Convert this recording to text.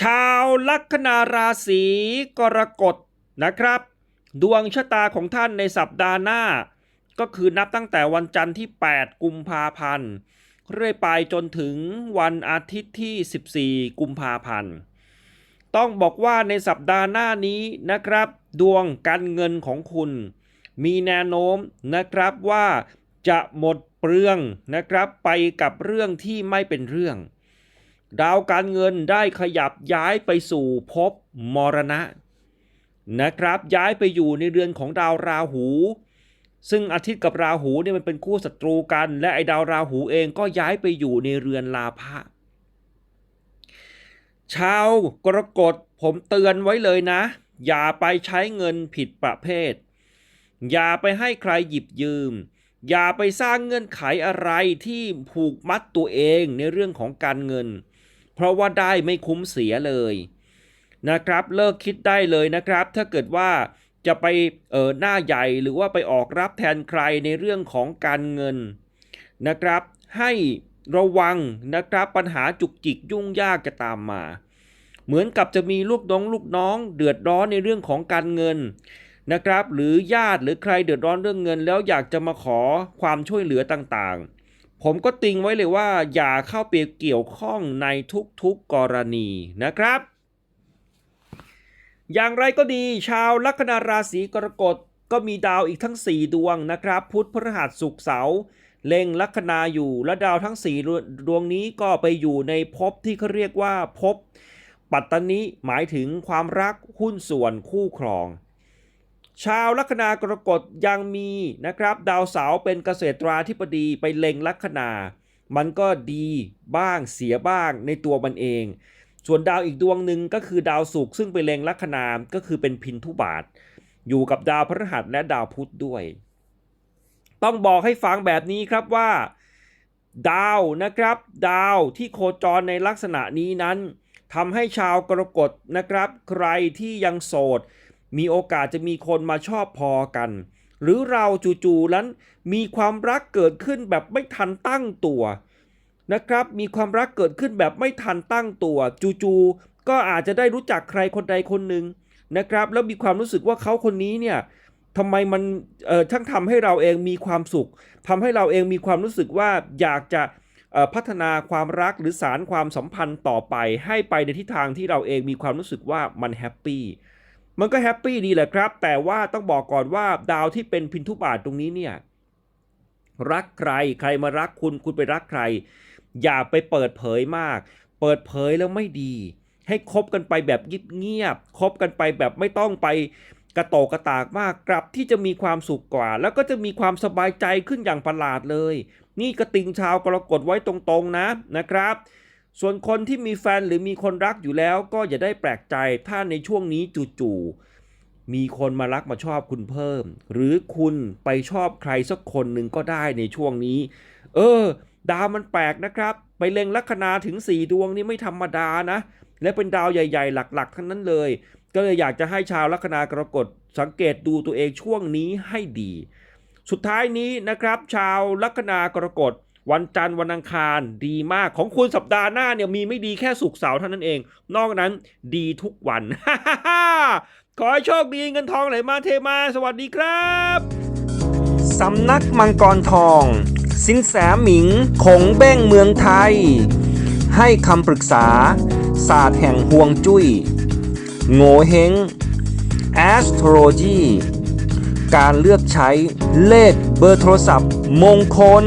ชาวลัคนาราศีกรกฎนะครับ ดวงชะตาของท่านในสัปดาห์หน้า ก็คือนับตั้งแต่วันจันทร์ที่ 8 กุมภาพันธ์เรื่อยไปจนถึงวันอาทิตย์ที่ 14 กุมภาพันธ์ต้องบอกว่าในสัปดาห์หน้านี้นะครับ ดวงการเงินของคุณ มีแนวโน้มนะครับว่าจะหมดเปลืองนะครับไปกับเรื่องที่ไม่เป็นเรื่อง ดาวการเงินได้ขยับย้ายไปสู่ภพมรณะนะครับ ย้ายไปอยู่ในเรือนของดาวราหู ซึ่งอาทิตย์กับราหูเนี่ยมันเป็นคู่ศัตรูกัน และไอ้ดาวราหูเองก็ย้ายไปอยู่ในเรือนลาภะชาวกรกฎผมเตือนไว้เลยนะ อย่าไปใช้เงินผิดประเภท อย่าไปให้ใครหยิบยืม อย่าไปสร้างเงื่อนไขอะไรที่ผูกมัดตัวเองในเรื่องของการเงิน เพราะว่าได้ไม่คุ้มเสียเลยนะครับ เลิกคิดได้เลยนะครับ ถ้าเกิดว่าจะไปเออหน้าใหญ่หรือว่าไปออกรับแทนใครในเรื่องของการเงินนะครับ ให้ระวังนะครับปัญหาจุกจิกยุ่งยากจะตามมา เหมือนกับจะมีลูกน้องลูกน้อง เดือดร้อนในเรื่องของการเงินนะครับ หรือญาติหรือใครเดือดร้อนเรื่องเงิน แล้วอยากจะมาขอความช่วยเหลือต่างๆ ผมก็ติงไว้เลยว่า อย่าเข้าไปเกี่ยวข้องในทุกๆกรณีนะครับ อย่างไรก็ดี ชาวลัคนาราศีกรกฎก็มีดาวอีกทั้ง 4 ดวงนะครับ พุธพฤหัสศุกร์เสาร์เล็งลัคนาอยู่และดาวทั้ง 4 ดวงนี้ก็ไปอยู่ในภพที่เขาเรียกว่าภพปัตตนิหมายถึงความรักหุ้นส่วนคู่ครอง ชาวลัคนากรกฎยังมีนะครับ ดาวเสาเป็นเกษตราธิบดีไปเล็งลัคนา มันก็ดีบ้างเสียบ้างในตัวมันเอง ส่วนดาวอีกดวงหนึ่งก็คือดาวศุกร์ซึ่งไปเล็งลัคนาก็คือเป็นพินทุบาท อยู่กับดาวพฤหัสและดาวพุธด้วย ต้องบอกให้ฟังแบบนี้ครับว่า ดาวนะครับ ดาวที่โคจรในลักษณะนี้นั้นทำให้ชาวกรกฎนะครับ ใครที่ยังโสด มีโอกาสจะมีคนมาชอบพอกัน หรือเราจู่ๆนั้นมีความรักเกิดขึ้นแบบไม่ทันตั้งตัวนะครับ มีความรักเกิดขึ้นแบบไม่ทันตั้งตัวจู่ๆก็อาจจะได้รู้จักใครคนใดคนหนึ่งนะครับ แล้วมีความรู้สึกว่าเขาคนนี้เนี่ยทำไมมันเอ่อช่างทำให้เราเองมีความสุขทำให้เราเองมีความรู้สึกว่าอยากจะพัฒนาความรักหรือสารความสัมพันธ์ต่อไป ให้ไปในทิศทางที่เราเองมีความรู้สึกว่ามันแฮปปี้ มันก็แฮปปี้ดีแหละครับ แต่ว่าต้องบอกก่อนว่าดาวที่เป็นพินทุบาทตรงนี้เนี่ยรักใครใครมารักคุณคุณไปรักใคร อย่าไปเปิดเผยมาก เปิดเผยแล้วไม่ดี ให้คบกันไปแบบเงียบๆคบกันไปแบบไม่ต้องไปกระโตกกระตากมากกลับที่จะมีความสุขกว่า แล้วก็จะมีความสบายใจขึ้นอย่างประหลาดเลย นี่กระติงชาวกรกฎไว้ตรงๆนะนะครับ ส่วนคนที่มีแฟนหรือมีคนรักอยู่แล้ว ก็อย่าได้แปลกใจถ้าในช่วงนี้จู่ๆมีคนมารักมาชอบคุณเพิ่ม หรือคุณไปชอบใครสักคนหนึ่งก็ได้ในช่วงนี้ เออ ดาวมันแปลกนะครับ ไปเล็งลัคนาถึง 4 ดวงนี่ไม่ธรรมดานะ และเป็นดาวใหญ่ ๆ หลักๆ ทั้งนั้นเลย ก็เลยอยากจะให้ชาวลัคนากรกฎสังเกตดูตัวเองช่วงนี้ให้ดี สุดท้ายนี้นะครับ ชาวลัคนากรกฎ วันจันทร์วันอังคารดีมากของคุณสัปดาห์หน้าเนี่ยมีไม่ดีแค่สุกร์เสาร์เท่านั้นเอง นอกนั้นดีทุกวัน ขอให้โชคดีเงินทองไหลมาเทมา สวัสดีครับสำนักมังกรทอง สินแสหมิงคงเบ้งเมืองไทย ให้คำปรึกษา ศาสตร์แห่งห่วงจุย้ยโงเฮง astrology การเลือกใช้เลขเบอร์โทรศัพท์มงคล